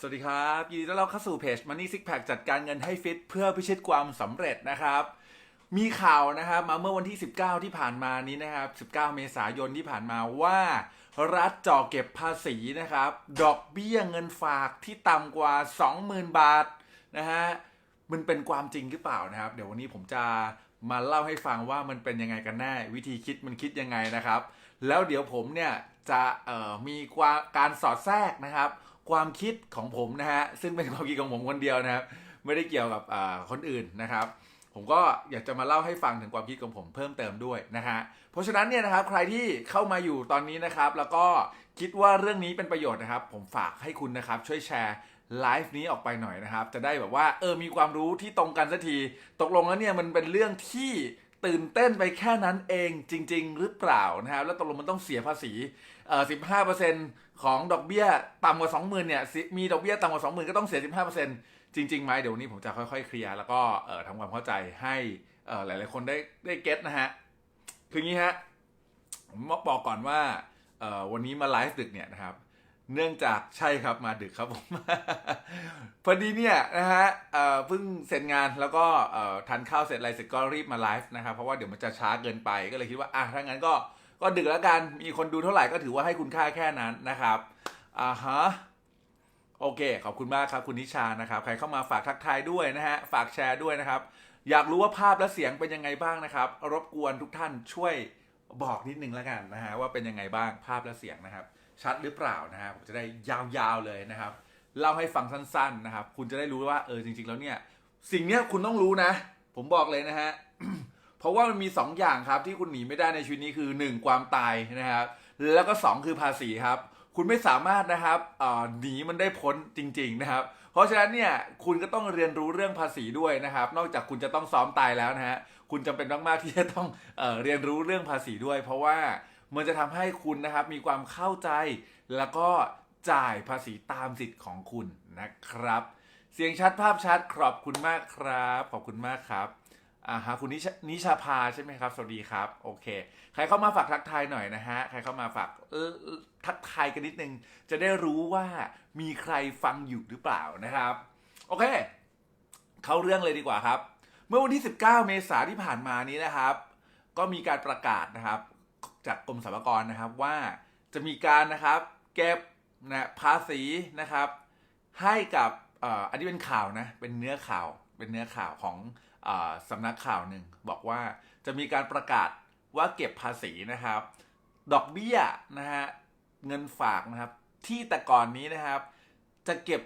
สวัสดีครับ ยินดีต้อนรับเข้าสู่เพจ Money Six Pack จัดการเงินให้ฟิต เพื่อพิชิตความสำเร็จนะครับ มีข่าวนะครับมาเมื่อวันที่ 19 ที่ผ่านมานี้นะครับ 19 เมษายนที่ผ่านมาว่า รัฐจ่อเก็บภาษีนะครับ ดอกเบี้ยเงินฝากที่ต่ำกว่า 20,000 บาทนะฮะมันเป็นความจริงหรือเปล่านะครับ เดี๋ยววันนี้ผมจะมาเล่าให้ฟังว่ามันเป็นยังไงกันแน่วิธีคิดมันคิดยังไงนะครับ แล้วเดี๋ยวผมเนี่ยจะมีการสอดแทรกนะครับ ความคิดของผมนะฮะซึ่งเป็นความคิดของผมคนเดียวนะครับ ไม่ได้เกี่ยวกับคนอื่นนะครับ ผมก็อยากจะมาเล่าให้ฟังถึงความคิดของผมเพิ่มเติมด้วยนะฮะเพราะฉะนั้นเนี่ยนะครับใครที่เข้ามาอยู่ตอนนี้นะครับ แล้วก็คิดว่าเรื่องนี้เป็นประโยชน์นะครับ ผมฝากให้คุณนะครับช่วยแชร์ไลฟ์นี้ออกไปหน่อยนะครับ จะได้แบบว่าเออมีความรู้ที่ตรงกันสักที ตกลงแล้วเนี่ยมันเป็นเรื่องที่ตื่นเต้นไปแค่นั้นเองจริง ๆ หรือเปล่านะครับ แล้วตกลงมันต้องเสียภาษีเอ่อสิบห้าเปอร์เซ็นต์ ของดอกเบี้ยต่ำกว่าสองหมื่นเนี่ยมีดอกเบี้ยต่ำกว่าสองหมื่นก็ต้องเสียสิบห้าเปอร์เซ็นจริงๆไหมเดี๋ยววันนี้ผมจะค่อยๆ เคลียร์แล้วก็เอ่อทำความเข้าใจให้เอ่อหลายๆคนได้ได้เก็ตนะฮะ คืองี้ฮะผมบอกก่อนว่าเอ่อวันนี้มาไลฟ์ดึกเนี่ยนะครับ เนื่องจากใช่ครับมาดึกครับผม พอดีเนี่ยนะฮะเพิ่งเสร็จงานแล้วก็ทานข้าวเสร็จอะไรเสร็จก็รีบมาไลฟ์นะครับ เพราะว่าเดี๋ยวมันจะช้าเกินไปก็เลยคิดว่าอะถ้างั้นก็ ก็ดึกแล้วกัน มีคนดูเท่าไหร่ก็ถือว่าให้คุณค่าแค่นั้นนะครับอ่าฮะโอเค ขอบคุณมากครับคุณนิชานะครับ ใครเข้ามาฝากทักทายด้วยนะฮะ ฝากแชร์ด้วยนะครับ อยากรู้ว่าภาพและเสียงเป็นยังไงบ้างนะครับ รบกวนทุกท่านช่วยบอกนิดนึงแล้วกันนะฮะว่าเป็นยังไงบ้างภาพและเสียงนะครับ ชัดหรือเปล่านะฮะผมจะได้ยาวๆเลยนะครับเล่าให้ฟังสั้นๆนะครับ คุณจะได้รู้ว่าเออจริง ๆ แล้วเนี่ย สิ่งเนี้ยคุณต้องรู้นะ ผมบอกเลยนะฮะ เพราะว่ามันมีสองอย่างครับที่คุณหนีไม่ได้ในชีวิตนี้คือหนึ่งความตายนะครับ แล้วก็สองคือภาษีครับ คุณไม่สามารถนะครับหนีมันได้พ้นจริง ๆนะครับ เพราะฉะนั้นเนี่ยคุณก็ต้องเรียนรู้เรื่องภาษีด้วยนะครับ นอกจากคุณจะต้องซ้อมตายแล้วนะฮะคุณจำเป็นมากๆที่จะต้องเอเรียนรู้เรื่องภาษีด้วย เพราะว่ามันจะทำให้คุณนะครับมีความเข้าใจแล้วก็จ่ายภาษีตามสิทธิ์ของคุณนะครับ เสียงชัดภาพชัดขอบคุณมากครับ ขอบคุณมากครับ อ่าฮะคุณนิชนิชาพาใช่ไหมครับ สวัสดีครับ โอเค ใครเข้ามาฝากทักทายหน่อยนะฮะ ใครเข้ามาฝากเออทักทายกันนิดนึง จะได้รู้ว่ามีใครฟังอยู่หรือเปล่านะครับ โอเค เข้าเรื่องเลยดีกว่าครับ เมื่อวันที่ 19 เมษาที่ผ่านมานี้นะครับ ก็มีการประกาศนะครับ จากกรมสรรพากรนะครับว่าจะมีการนะครับเก็บนะภาษีนะครับ ให้กับอันนี้เป็นข่าวนะ เป็นเนื้อข่าว เป็นเนื้อข่าวของ สำนักข่าวหนึ่งบอกว่าจะมีการประกาศว่าเก็บภาษีนะครับ ดอกเบี้ยนะฮะเงินฝากนะครับ ที่แต่ก่อนนี้นะครับ จะเก็บ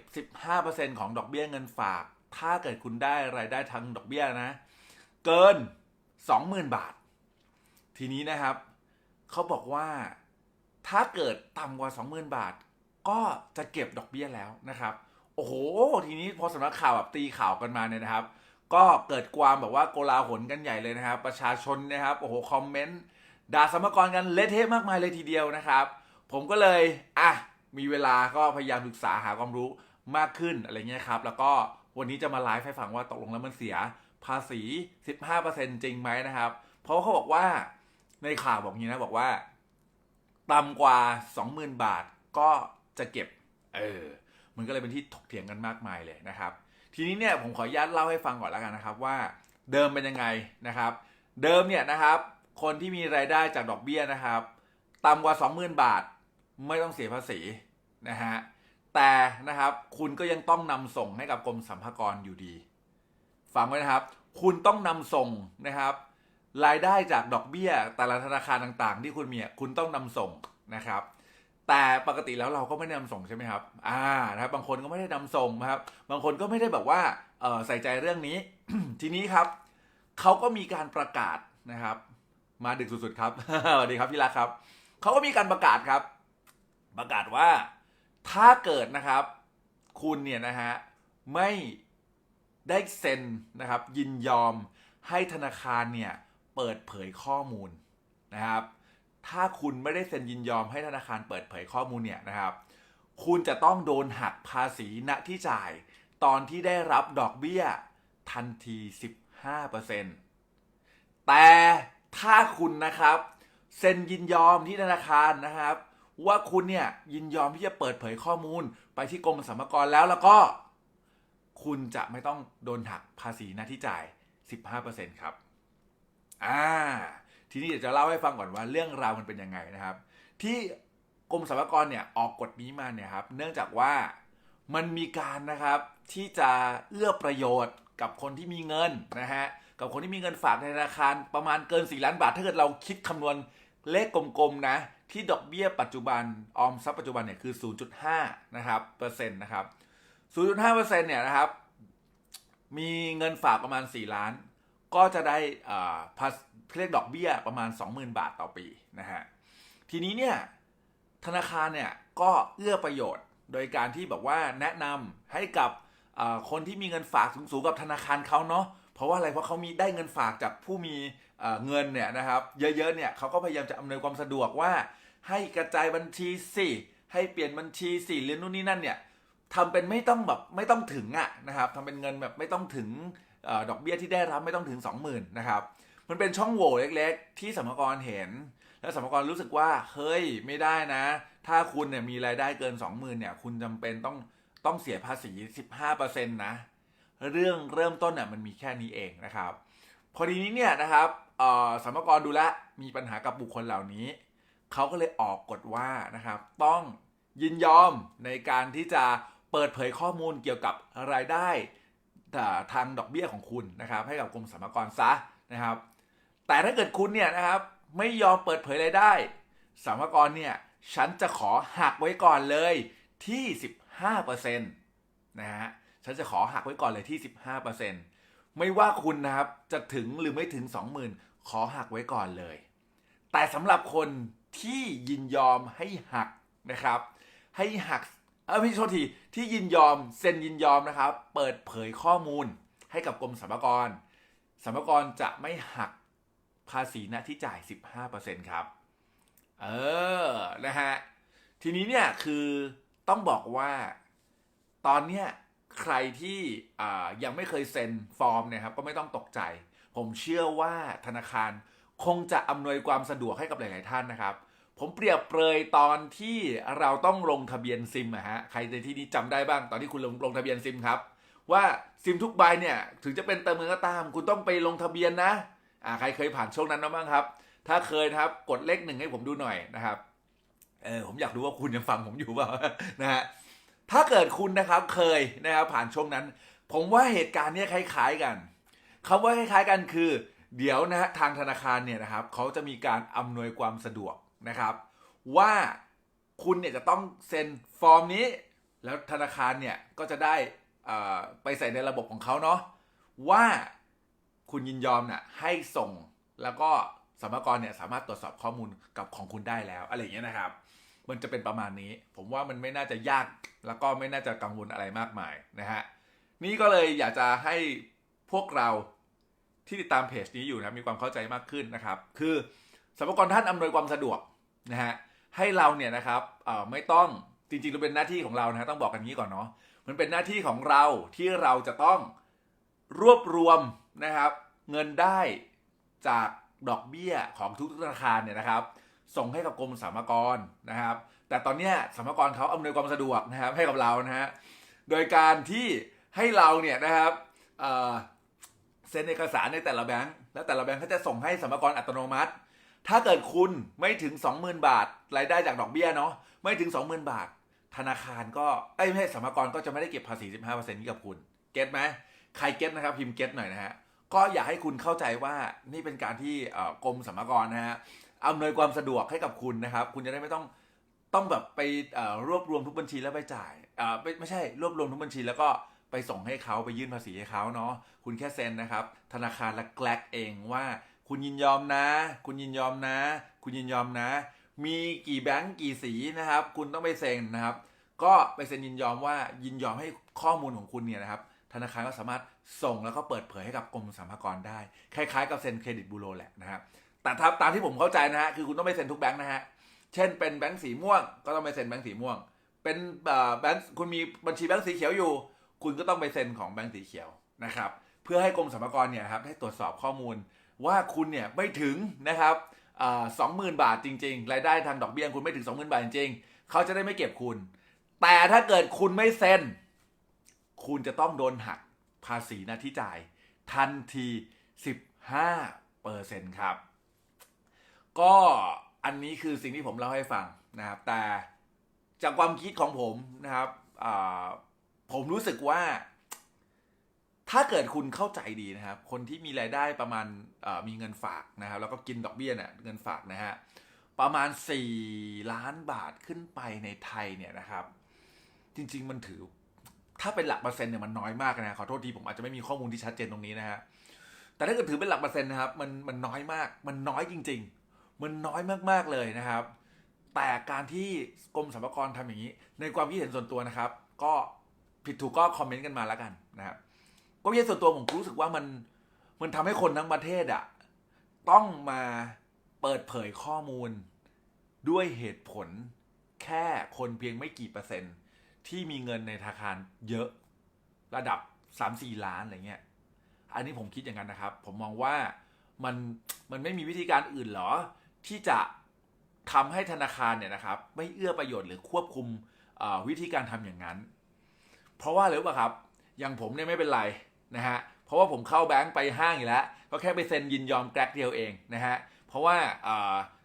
15%ของดอกเบี้ยเงินฝาก ถ้าเกิดคุณได้รายได้ทางดอกเบี้ยนะ เกิน 20,000 บาท ทีนี้นะครับเขาบอกว่าถ้าเกิดต่ำกว่า 20,000 บาท ก็จะเก็บดอกเบี้ยแล้วนะครับ โอ้โห ทีนี้พอสำนักข่าวแบบตีข่าวกันมาเนี่ยนะครับ ก็เกิดความแบบว่าโกลาหลกันใหญ่เลยนะครับ ประชาชนนะครับโอ้โหคอมเมนต์ด่าสมกรกันเละเทะมากมายเลยทีเดียวนะครับ ผมก็เลยอะมีเวลาก็พยายามศึกษาหาความรู้มากขึ้นอะไรเงี้ยครับ แล้วก็วันนี้จะมาไลฟ์ให้ฟังว่าตกลงแล้วมันเสียภาษี 15%จริงไหมนะครับ เพราะเขาบอกว่าในข่าวบอกงี้นะบอกว่าต่ำกว่า 20,000 บาทก็จะเก็บ เออ มันก็เลยเป็นที่ถกเถียงกันมากมายเลยนะครับ ทีนี้เนี่ยผมขออนุญาตเล่าให้ฟังก่อนแล้วกันนะครับว่าเดิมเป็นยังไงนะครับ เดิมเนี่ยนะครับ คนที่มีรายได้จากดอกเบี้ยนะครับต่ำกว่า 20,000 บาทไม่ต้องเสียภาษีนะฮะแต่นะครับคุณก็ยังต้องนำส่งให้กับกรมสรรพากรอยู่ดีฟังไว้นะครับ คุณต้องนำส่งนะครับ รายได้จากดอกเบี้ยแต่ละธนาคารต่างๆ ที่คุณมีคุณต้องนำส่งนะครับ แต่ปกติแล้วเราก็ไม่ได้นำส่งใช่ไหมครับ อ่านะครับบางคนก็ไม่ได้นำส่งนะครับ บางคนก็ไม่ได้แบบว่าใส่ใจเรื่องนี้ ทีนี้ครับเขาก็มีการประกาศนะครับ มาดึกสุดๆครับสวัสดีครับพี่รักครับเขาก็มีการประกาศครับ ประกาศว่าถ้าเกิดนะครับ คุณเนี่ยนะฮะไม่ได้เซ็นนะครับ ยินยอมให้ธนาคารเนี่ยเปิดเผยข้อมูลนะครับ ถ้าคุณไม่ได้เซ็นยินยอมให้ธนาคารเปิดเผยข้อมูลเนี่ยนะครับ คุณจะต้องโดนหักภาษีณที่จ่าย ตอนที่ได้รับดอกเบี้ยทันที 15%แต่ถ้าคุณนะครับเซ็นยินยอมที่ธนาคารนะครับ ว่าคุณเนี่ยยินยอมที่จะเปิดเผยข้อมูลไปที่กรมสรรพากรแล้วแล้วก็ คุณจะไม่ต้องโดนหักภาษีหน้าที่จ่าย 15%ครับ อ่า ทีนี้เดี๋ยวจะเล่าให้ฟังก่อนว่าเรื่องราวมันเป็นยังไงนะครับ ที่กรมสรรพากรเนี่ยออกกฎนี้มาเนี่ยครับ เนื่องจากว่ามันมีการนะครับที่จะเอื้อประโยชน์กับคนที่มีเงินนะฮะกับคนที่มีเงินฝากในธนาคารประมาณเกิน 4 ล้านบาท ถ้าเกิดเราคิดคำนวณเลขกลมๆนะที่ดอกเบี้ยปัจจุบันออมทรัพย์ปัจจุบันเนี่ยคือ 0.5นะครับเปอร์เซ็นต์นะครับ 0.5เปอร์เซ็นต์เนี่ยนะครับมีเงินฝากประมาณ 4 ล้าน ก็จะได้อ่าเรียกดอกเบี้ยประมาณ 20,000 บาทต่อปีนะฮะทีนี้เนี่ยธนาคารเนี่ยก็เอื้อประโยชน์โดยการที่แบบว่าแนะนำให้กับคนที่มีเงินฝากสูงๆกับธนาคารเขาเนาะเพราะว่าอะไรเพราะเขามีได้เงินฝากจากผู้มีเงินเนี่ยนะครับเยอะๆเนี่ยเขาก็พยายามจะอำนวยความสะดวกว่า ให้กระจายบัญชีสิให้เปลี่ยนบัญชีสิหรือนู่นนี่นั่นเนี่ยทำเป็นไม่ต้องแบบไม่ต้องถึงอะนะครับทำเป็นเงินแบบไม่ต้องถึง ดอกเบี้ยที่ได้รับไม่ต้องถึง 20,000นะครับมันเป็นช่องโหว่เล็กๆ ที่สมกรเห็น แล้วสมกรรู้สึกว่าเฮ้ยไม่ได้นะ ถ้าคุณเนี่ยมีรายได้เกิน 20,000เนี่ยคุณจำเป็นต้องต้องเสียภาษี 15%นะเรื่องเริ่มต้นน่ะมันมีแค่นี้เองนะครับ พอดีนี้เนี่ยนะครับเอ่อสมกรดูแลมีปัญหากับบุคคลเหล่านี้ เขาก็เลยออกกฎว่านะครับ ต้องยินยอมในการที่จะเปิดเผยข้อมูลเกี่ยวกับรายได้ ทางดอกเบี้ยของคุณนะครับให้กับกรมสรรพากรซะนะครับ แต่ถ้าเกิดคุณเนี่ยนะครับไม่ยอมเปิดเผยรายได้สรรพากรเนี่ยฉันจะขอหักไว้ก่อนเลยที่ 15%นะฮะฉันจะขอหักไว้ก่อนเลยที่ 15%ไม่ว่าคุณนะครับจะถึงหรือไม่ถึง 20,000 ขอหักไว้ก่อนเลย แต่สำหรับคนที่ยินยอมให้หักนะครับ ให้หัก ออพี่โทษทีที่ยินยอมเซ็นยินยอมนะครับ เปิดเผยข้อมูลให้กับกรมสรรพากรสรรพากรจะไม่หักภาษีหน้าที่จ่าย 15%ครับ เออ นะฮะ ทีนี้เนี่ยคือต้องบอกว่าตอนเนี้ยใครที่ยังไม่เคยเซ็นฟอร์มเนี่ยครับ ก็ไม่ต้องตกใจ ผมเชื่อว่าธนาคารคงจะอำนวยความสะดวกให้กับหลาย ๆ ท่านนะครับ ผมเปรียบเปรยตอนที่เราต้องลงทะเบียนซิมอะฮะใครในที่นี้จำได้บ้างตอนที่คุณลงลงทะเบียนซิมครับ ว่าซิมทุกใบเนี่ยถึงจะเป็นเติมเงินก็ตาม คุณต้องไปลงทะเบียนนะอ่าใครเคยผ่านช่วงนั้นมบ้างครับ ถ้าเคยนะครับกดเลขหนึ่งให้ผมดูหน่อยนะครับเออผมอยากรู้ว่าคุณยังฟังผมอยู่เปล่านะฮะถ้าเกิดคุณนะครับเคยนะครับผ่านช่วงนั้น ผมว่าเหตุการณ์เนี้ยคล้ายๆกันคำว่าคล้ายๆกันคือ เดี๋ยวนะฮะทางธนาคารเนี่ยนะครับเขาจะมีการอำนวยความสะดวก นะครับ ว่าคุณเนี่ยจะต้องเซ็นฟอร์มนี้ แล้วธนาคารเนี่ยก็จะได้อ่อไปใส่ในระบบของเขาเนาะว่าคุณยินยอมน่ะให้ส่งแล้วก็สมรกรเนี่ยสามารถตรวจสอบข้อมูลกับของคุณได้แล้วอะไรอย่างเงี้ยนะครับ มันจะเป็นประมาณนี้ ผมว่ามันไม่น่าจะยากแล้วก็ไม่น่าจะกังวลอะไรมากมายนะฮะนี่ก็เลยอยากจะให้พวกเราที่ติดตามเพจนี้อยู่นะมีความเข้าใจมากขึ้นนะครับ คือสมรกรท่านอำนวยความสะดวก นะฮะให้เราเนี่ยนะครับไม่ต้องจริงๆมันเป็นหน้าที่ของเรานะฮะต้องบอกกันงี้ก่อนเนาะมันเป็นหน้าที่ของเราที่เราจะต้องรวบรวมนะครับ เงินได้จากดอกเบี้ยของทุกธนาคารเนี่ยนะครับ ส่งให้กับกรมสรรพากรนะครับ แต่ตอนเนี้ยสรรพากรเขาอำนวยความสะดวกนะครับให้กับเรานะฮะโดยการที่ให้เราเนี่ยนะครับเอ่อเซ็นเอกสารในแต่ละแบงค์แล้วแต่ละแบงค์เขาจะส่งให้สรรพากรอัตโนมัติ ถ้าเกิดคุณไม่ถึง 20,000 บาท รายได้จากดอกเบี้ยเนาะไม่ถึง 20,000 บาท ธนาคารก็ไอ้ไม่ใช่สรรพากรก็จะไม่ได้เก็บภาษี 15%นี้กับคุณ เก็ตไหมใครเก็ตนะครับพิมพ์เก็ตหน่อยนะฮะก็อยากให้คุณเข้าใจว่านี่เป็นการที่กรมสรรพากรนะฮะอำนวยความสะดวกให้กับคุณนะครับ คุณจะได้ไม่ต้องต้องแบบไปรวบรวมทุกบัญชีแล้วไปจ่ายอ่อไม่ไม่ใช่รวบรวมทุกบัญชี แล้วก็ไปส่งให้เขาไปยื่นภาษีให้เขาเนาะคุณแค่เซ็นนะครับ ธนาคารละแกลกเองว่า คุณยินยอมนะ คุณยินยอมนะ คุณยินยอมนะ มีกี่แบงก์กี่สีนะครับ คุณต้องไปเซ็นนะครับ ก็ไปเซ็นยินยอมว่ายินยอมให้ข้อมูลของคุณเนี่ยนะครับ ธนาคารก็สามารถส่งแล้วก็เปิดเผยให้กับกรมสรรพากรได้ คล้ายๆ กับเซ็นเครดิตบูโรแหละนะครับ แต่ถ้าตามที่ผมเข้าใจนะฮะ คือคุณต้องไปเซ็นทุกแบงค์นะฮะ เช่น เป็นแบงค์สีม่วง ก็ต้องไปเซ็นแบงค์สีม่วง เป็นแบงค์คุณมีบัญชีแบงค์สีเขียวอยู่ คุณก็ต้องไปเซ็นของแบงค์สีเขียวนะครับ เพื่อให้กรมสรรพากรเนี่ยครับได้ตรวจสอบข้อมูล ว่าคุณเนี่ยไม่ถึงนะครับสองหมื่นบาทจริง ๆ รายได้ทางดอกเบี้ยคุณไม่ถึง20,000บาทจริงๆเขาจะได้ไม่เก็บคุณ แต่ถ้าเกิดคุณไม่เซ็น คุณจะต้องโดนหักภาษีหน้าที่จ่าย ทันที 15เปอร์เซ็นครับ ก็อันนี้คือสิ่งที่ผมเล่าให้ฟังนะครับ แต่จากความคิดของผมนะครับผมรู้สึกว่า ถ้าเกิดคุณเข้าใจดีนะครับ คนที่มีรายได้ประมาณมีเงินฝากนะครับ แล้วก็กินดอกเบี้ยเนี่ยเงินฝากนะฮะประมาณ 4 ล้านบาทขึ้นไปในไทยเนี่ยนะครับ จริง ๆ มันถือ ถ้าเป็นหลักเปอร์เซ็นต์เนี่ยมันน้อยมากนะขอโทษทีผมอาจจะไม่มีข้อมูลที่ชัดเจนตรงนี้นะฮะแต่ถ้าเกิดถือเป็นหลักเปอร์เซ็นต์นะครับมันมันน้อยมาก มันน้อยจริง ๆ มันน้อยมากๆเลยนะครับ แต่การที่กรมสรรพากรทำอย่างนี้ ในความคิดเห็นส่วนตัวนะครับ ก็ผิดถูกก็คอมเมนต์กันมาแล้วกันนะครับ ก็คิดส่วนตัวผมรู้สึกว่ามันมันทำให้คนทั้งประเทศอะต้องมาเปิดเผยข้อมูล ด้วยเหตุผลแค่คนเพียงไม่กี่เปอร์เซ็นต์ ที่มีเงินในธนาคารเยอะระดับ3-4ล้านอะไรเงี้ย อันนี้ผมคิดอย่างนั้นนะครับ ผมมองว่ามันมันไม่มีวิธีการอื่นหรอ ที่จะทำให้ธนาคารเนี่ยนะครับ ไม่เอื้อประโยชน์หรือควบคุมวิธีการทำอย่างนั้น เพราะว่าอะไรรู้ป่ะครับ อย่างผมเนี่ยไม่เป็นไร นะฮะเพราะว่าผมเข้าแบงก์ไปห้างอยู่แล้ว ก็แค่ไปเซ็นยินยอมแกร็กเดียวเองนะฮะเพราะว่า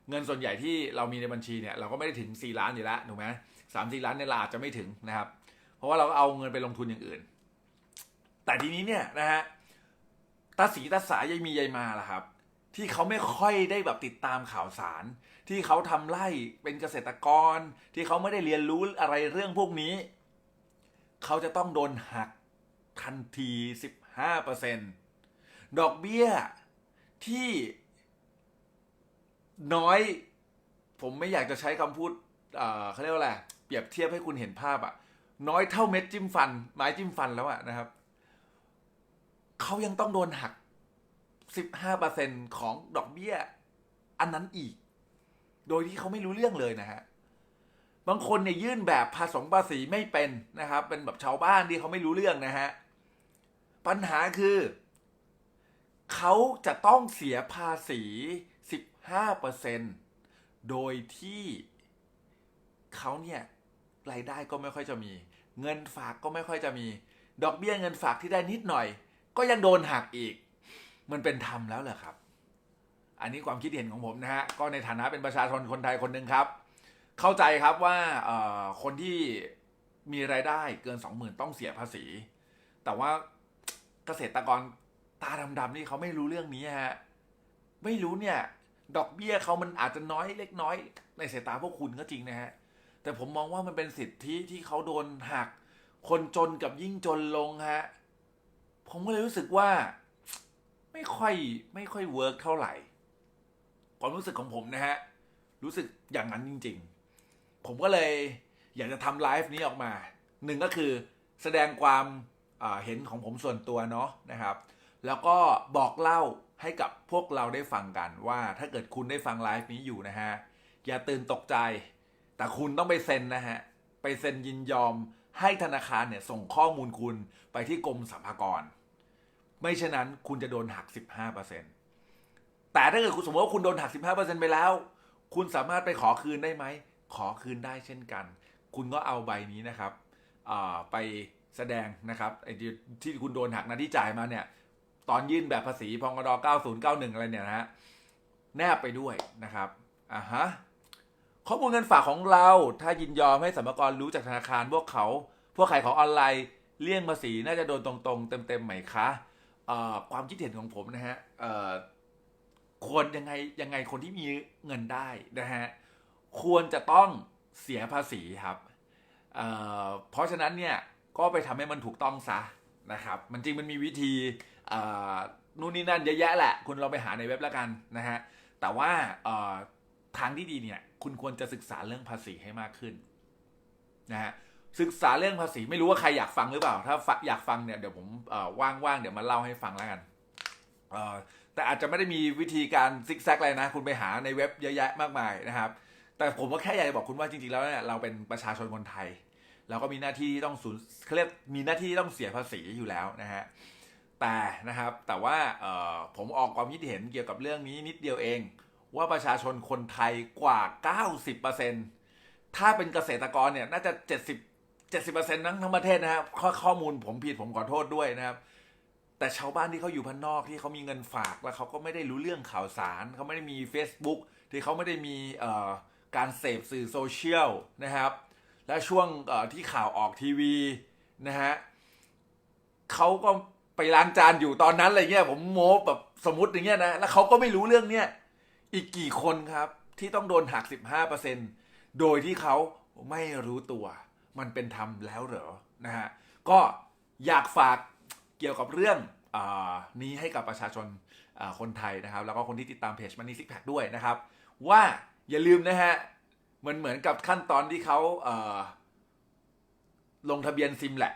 เงินส่วนใหญ่ที่เรามีในบัญชีเนี่ยเราก็ไม่ได้ถึง 4 ล้านอยู่แล้วถูกไหมสามสี่ล้านเนี่ยเราอาจจะไม่ถึงนะครับ เพราะว่าเราก็เอาเงินไปลงทุนอย่างอื่น แต่ทีนี้เนี่ยนะฮะตาสีตาสายยายมียายมาล่ะครับ ที่เขาไม่ค่อยได้แบบติดตามข่าวสาร ที่เขาทำไร่เป็นเกษตรกร ที่เขาไม่ได้เรียนรู้อะไรเรื่องพวกนี้ เขาจะต้องโดนหัก ทันที 15%ดอกเบี้ยที่น้อย ผมไม่อยากจะใช้คำพูดเขาเรียกว่าอะไร เปรียบเทียบให้คุณเห็นภาพอะน้อยเท่าเม็ดจิ้มฟัน ไม้จิ้มฟันแล้วอะนะครับ เขายังต้องโดนหัก 15%ของดอกเบี้ย อันนั้นอีก โดยที่เขาไม่รู้เรื่องเลยนะฮะบางคนเนี่ยยื่นแบบภาษงภาษีไม่เป็นนะครับ เป็นแบบชาวบ้านที่เขาไม่รู้เรื่องนะฮะ ปัญหาคือ เขาจะต้องเสียภาษี 15%โดยที่เขาเนี่ยรายได้ก็ไม่ค่อยจะมี เงินฝากก็ไม่ค่อยจะมี ดอกเบี้ยเงินฝากที่ได้นิดหน่อย ก็ยังโดนหักอีก มันเป็นธรรมแล้วเหรอครับ อันนี้ความคิดเห็นของผมนะฮะ ก็ในฐานะเป็นประชาชนคนไทยคนหนึ่งครับ เข้าใจครับว่าคนที่มีรายได้เกิน 20,000 ต้องเสียภาษี แต่ว่า เกษตรกรตาดำๆนี่เขาไม่รู้เรื่องนี้ฮะไม่รู้เนี่ย ดอกเบี้ยเขามันอาจจะน้อยเล็กน้อย ในสายตาพวกคุณก็จริงนะฮะแต่ผมมองว่ามันเป็นสิทธิที่เขาโดนหัก คนจนกับยิ่งจนลงฮะผมก็เลยรู้สึกว่า ไม่ค่อยไม่ค่อยเวิร์กเท่าไหร่ความรู้สึกของผมนะฮะรู้สึกอย่างนั้นจริง ๆ ผมก็เลยอยากจะทำไลฟ์นี้ออกมาหนึ่งก็คือแสดงความ เห็นของผมส่วนตัวเนาะนะครับ แล้วก็บอกเล่าให้กับพวกเราได้ฟังกันว่าถ้าเกิดคุณได้ฟังไลฟ์นี้อยู่นะฮะ อย่าตื่นตกใจ แต่คุณต้องไปเซ็นนะฮะ ไปเซ็นยินยอมให้ธนาคารเนี่ยส่งข้อมูลคุณไปที่กรมสรรพากร ไม่เช่นนั้นคุณจะโดนหัก 15%แต่ถ้าเกิดคุณสมมติว่าคุณโดนหัก 15%ไปแล้ว คุณสามารถไปขอคืนได้ไหม ขอคืนได้เช่นกัน คุณก็เอาใบนี้นะครับไป แสดงนะครับไอ้ที่ที่คุณโดนหักนะที่จ่ายมาเนี่ย ตอนยื่นแบบภาษีพงด9091 อะไรเนี่ยนะฮะแนบไปด้วยนะครับอ่าฮะข้อมูลเงินฝากของเรา ถ้ายินยอมให้สรรพากรรู้จากธนาคารพวกเขา พวกขายของออนไลน์เลี่ยงภาษีน่าจะโดนตรงๆ เต็มๆไหมคะเอ่อความคิดเห็นของผมนะฮะเอ่อควรยังไงยังไงคนที่มีเงินได้นะฮะควรจะต้องเสียภาษีครับเอ่อเพราะฉะนั้นเนี่ย ก็ไปทำให้มันถูกต้องซะนะครับ มันจริงมันมีวิธีนู่นนี่นั่นเยอะแยะแหละ คุณเราไปหาในเว็บแล้วกันนะฮะ แต่ว่าทางที่ดีเนี่ย คุณควรจะศึกษาเรื่องภาษีให้มากขึ้นนะฮะ ศึกษาเรื่องภาษีไม่รู้ว่าใครอยากฟังหรือเปล่า ถ้าอยากฟังเนี่ยเดี๋ยวผมว่างๆเดี๋ยวมาเล่าให้ฟังแล้วกันแต่อาจจะไม่ได้มีวิธีการซิกแซกอะไรนะ คุณไปหาในเว็บเยอะแยะมากมายนะครับ แต่ผมก็แค่อยากจะบอกคุณว่าจริงๆแล้วเนี่ยเราเป็นประชาชนคนไทย เราก็มีหน้าที่ที่ต้องสูญเขาเรียกมีหน้าที่ที่ต้องเสียภาษีอยู่แล้วนะฮะแต่นะครับแต่ว่าผมออกความคิดเห็นเกี่ยวกับเรื่องนี้นิดเดียวเอง ว่าประชาชนคนไทยกว่า 90%ถ้าเป็นเกษตรกรเนี่ยน่าจะ 70เจ็ดสิบเปอร์เซ็นต์ทั้งทั้งประเทศนะครับข้อข้อมูลผมผิดผมขอโทษด้วยนะครับ แต่ชาวบ้านที่เขาอยู่พันนอกที่เขามีเงินฝากแล้วเขาก็ไม่ได้รู้เรื่องข่าวสาร เขาไม่ได้มี Facebook ที่เขาไม่ได้มีการเสพสื่อโซเชียลนะครับ และช่วงที่ข่าวออกทีวีนะฮะเขาก็ไปล้างจานอยู่ตอนนั้นอะไรเงี้ยผมโม้แบบสมมติอย่างเงี้ยนะแล้วเขาก็ไม่รู้เรื่องเนี้ยอีกกี่คนครับที่ต้องโดนหัก 15%โดยที่เขาไม่รู้ตัว มันเป็นธรรมแล้วเหรอนะฮะก็อยากฝากเกี่ยวกับเรื่องอนี้ให้กับประชาชนคนไทยนะครับ แล้วก็คนที่ติดตามเพจมันนี่ซิกแพคด้วยนะครับ ว่าอย่าลืมนะฮะ มันเหมือนกับขั้นตอนที่เขาเลงทะเบียนซิมแหละ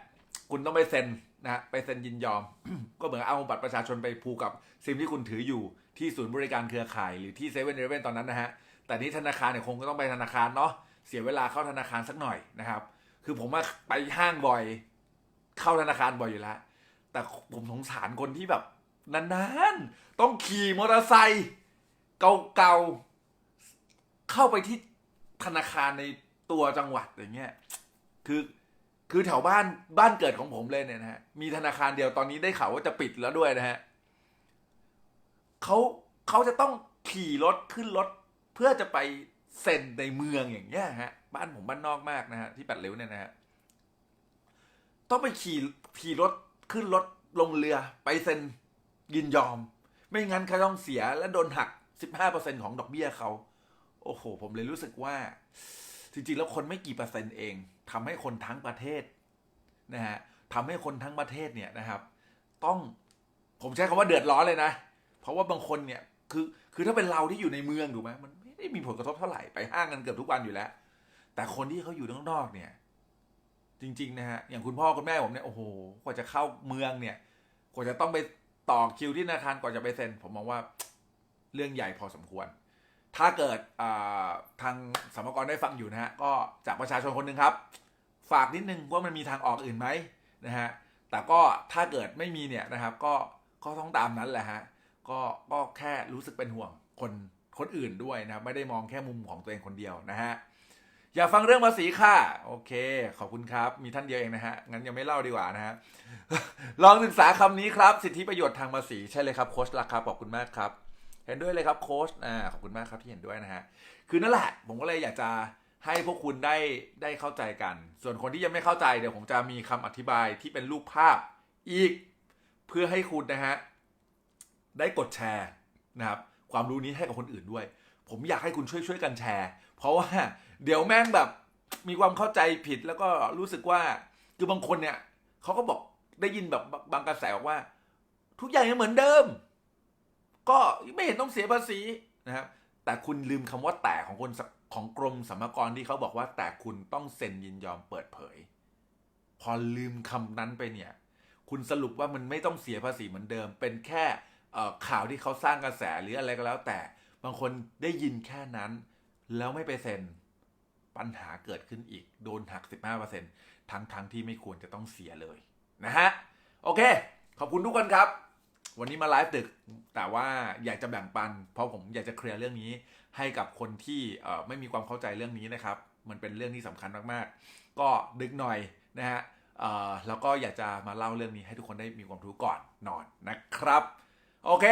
คุณต้องไปเซ็นนะฮะไปเซ็นยินยอม ก็เหมือนเอาบัตรประชาชนไปผูกกับซิมที่คุณถืออยู่ที่ศูนย์บริการเครือข่ายหรือที่เซเว่นเอเว่นตอนนั้นนะฮะ แต่นี้ธนาคารเนี่ยคงก็ต้องไปธนาคารเนาะเสียเวลาเข้าธนาคารสักหน่อยนะครับ คือผมว่าไปห้างบ่อย เข้าธนาคารบ่อยอยู่แล้วแต่ผมสงสารคนที่แบบนานๆ ต้องขี่มอเตอร์ไซค์เก่าๆเข้าไปที่ ธนาคารในตัวจังหวัดอย่างเงี้ยคือคือแถวบ้านบ้านเกิดของผมเลยเนี่ยนะฮะมีธนาคารเดียวตอนนี้ได้ข่าวว่าจะปิดแล้วด้วยนะฮะเขาเขาจะต้องขี่รถขึ้นรถเพื่อจะไปเซ็นในเมืองอย่างเงี้ยฮะบ้านผมบ้านนอกมากนะฮะที่แปดริ้วเนี่ยนะฮะต้องไปขี่ขี่รถขึ้นรถลงเรือไปเซ็นยินยอม ไม่งั้นเขาต้องเสียและโดนหัก 15%ของดอกเบี้ยเขา โอ้โห ผมเลยรู้สึกว่า จริงๆ แล้วคนไม่กี่เปอร์เซ็นต์เองทำให้คนทั้งประเทศนะฮะทำให้คนทั้งประเทศเนี่ยนะครับ ต้องผมใช้คำว่าเดือดร้อนเลยนะ เพราะว่าบางคนเนี่ยคือคือถ้าเป็นเราที่อยู่ในเมืองถูกไหมมันไม่ได้มีผลกระทบเท่าไหร่ไปห้างกันเกือบทุกวันอยู่แล้ว แต่คนที่เขาอยู่ข้างนอกเนี่ย จริง ๆ นะฮะอย่างคุณพ่อคุณแม่ผมเนี่ยโอ้โหกว่าจะเข้าเมืองเนี่ย กว่าจะต้องไปต่อคิวที่ธนาคารกว่าจะไปเซ็น ผมมองว่าเรื่องใหญ่พอสมควร ถ้าเกิดทางสมกรได้ฟังอยู่นะฮะก็จากประชาชนคนหนึ่งครับ ฝากนิดนึงว่ามันมีทางออกอื่นไหมนะฮะแต่ก็ถ้าเกิดไม่มีเนี่ยนะครับ ก็ก็ต้องตามนั้นแหละฮะก็ก็แค่รู้สึกเป็นห่วงคนคนอื่นด้วยนะไม่ได้มองแค่มุมของตัวเองคนเดียวนะฮะอย่าฟังเรื่องภาษีค่ะ โอเค ขอบคุณครับ มีท่านเดียวเองนะฮะ งั้นยังไม่เล่าดีกว่านะฮะ ลองศึกษาคำนี้ครับ สิทธิประโยชน์ทางภาษี ใช่เลยครับ โค้ชรักครับ ขอบคุณมากครับ เห็นด้วยเลยครับโค้ชอ่าขอบคุณมากครับที่เห็นด้วยนะฮะคือนั่นแหละ ผมก็เลยอยากจะให้พวกคุณได้ได้เข้าใจกัน ส่วนคนที่ยังไม่เข้าใจเดี๋ยวผมจะมีคำอธิบายที่เป็นรูปภาพอีก เพื่อให้คุณนะฮะได้กดแชร์นะครับ ความรู้นี้ให้กับคนอื่นด้วย ผมอยากให้คุณช่วยช่วยกันแชร์ เพราะว่าเดี๋ยวแม่งแบบมีความเข้าใจผิดแล้วก็รู้สึกว่าคือบางคนเนี่ยเขาก็บอกได้ยินแบบบางบางกระแสบอกว่า ทุกอย่างยังเหมือนเดิม ก็ไม่เห็นต้องเสียภาษีนะครับ แต่คุณลืมคำว่าแต่ของคนของกรมสรรพากรที่เขาบอกว่า แต่คุณต้องเซ็นยินยอมเปิดเผย พอลืมคำนั้นไปเนี่ย คุณสรุปว่ามันไม่ต้องเสียภาษีเหมือนเดิม เป็นแค่ข่าวที่เขาสร้างกระแสหรืออะไรก็แล้ว แต่บางคนได้ยินแค่นั้น แล้วไม่ไปเซ็นปัญหาเกิดขึ้นอีกโดนหัก 15%ทั้งทั้งที่ไม่ควรจะต้องเสียเลยนะฮะ โอเค ขอบคุณทุกคนครับ วันนี้มาไลฟ์ดึก แต่ว่าอยากจะแบ่งปัน เพราะผมอยากจะเคลียร์เรื่องนี้ให้กับคนที่ไม่มีความเข้าใจเรื่องนี้นะครับ มันเป็นเรื่องที่สำคัญมากๆ ก็ดึกหน่อยนะฮะแล้วก็อยากจะมาเล่าเรื่องนี้ให้ทุกคนได้มีความรู้ก่อนนอนนะครับ โอเค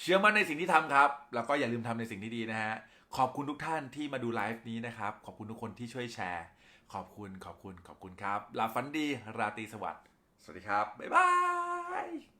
เชื่อมั่นในสิ่งที่ทำครับ แล้วก็อย่าลืมทำในสิ่งที่ดีนะฮะ ขอบคุณทุกท่านที่มาดูไลฟ์นี้นะครับ ขอบคุณทุกคนที่ช่วยแชร์ ขอบคุณ ขอบคุณ ขอบคุณครับ ลาฟันดี ราตรีสวัสดิ์ สวัสดีครับ บ๊ายบาย